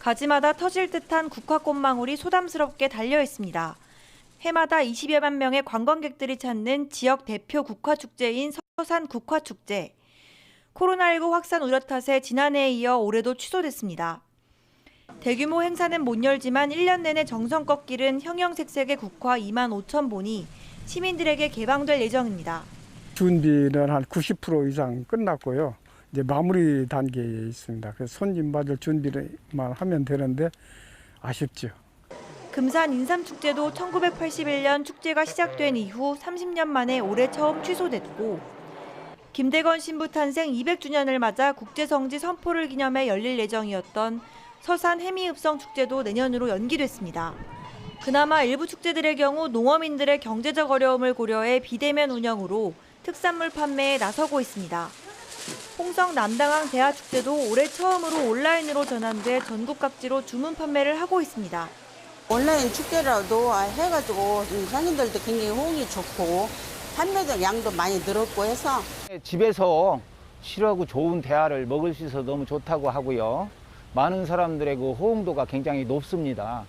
가지마다 터질 듯한 국화꽃망울이 소담스럽게 달려 있습니다. 해마다 20여만 명의 관광객들이 찾는 지역 대표 국화축제인 서산 국화축제. 코로나19 확산 우려 탓에 지난해에 이어 올해도 취소됐습니다. 대규모 행사는 못 열지만 1년 내내 정성껏 기른 형형색색의 국화 2만 5천 본이 시민들에게 개방될 예정입니다. 준비는 한 90% 이상 끝났고요. 이제 마무리 단계에 있습니다. 그래서 손님 받을 준비만 하면 되는데 아쉽죠. 금산 인삼축제도 1981년 축제가 시작된 이후 30년 만에 올해 처음 취소됐고 김대건 신부 탄생 200주년을 맞아 국제성지 선포를 기념해 열릴 예정이었던 서산 해미읍성 축제도 내년으로 연기됐습니다. 그나마 일부 축제들의 경우 농어민들의 경제적 어려움을 고려해 비대면 운영으로 특산물 판매에 나서고 있습니다. 홍성 남당항 대하축제도 올해 처음으로 온라인으로 전환돼 전국 각지로 주문 판매를 하고 있습니다. 온라인 축제라도 해가지고 상인들도 굉장히 호응이 좋고 판매도 양도 많이 늘었고 해서 집에서 실하고 좋은 대하를 먹을 수 있어서 너무 좋다고 하고요. 많은 사람들의 그 호응도가 굉장히 높습니다.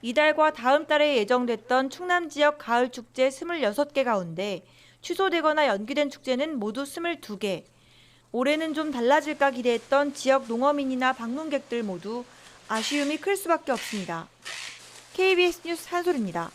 이달과 다음 달에 예정됐던 충남 지역 가을 축제 26개 가운데 취소되거나 연기된 축제는 모두 22개. 올해는 좀 달라질까 기대했던 지역 농어민이나 방문객들 모두 아쉬움이 클 수밖에 없습니다. KBS 뉴스 한솔입니다.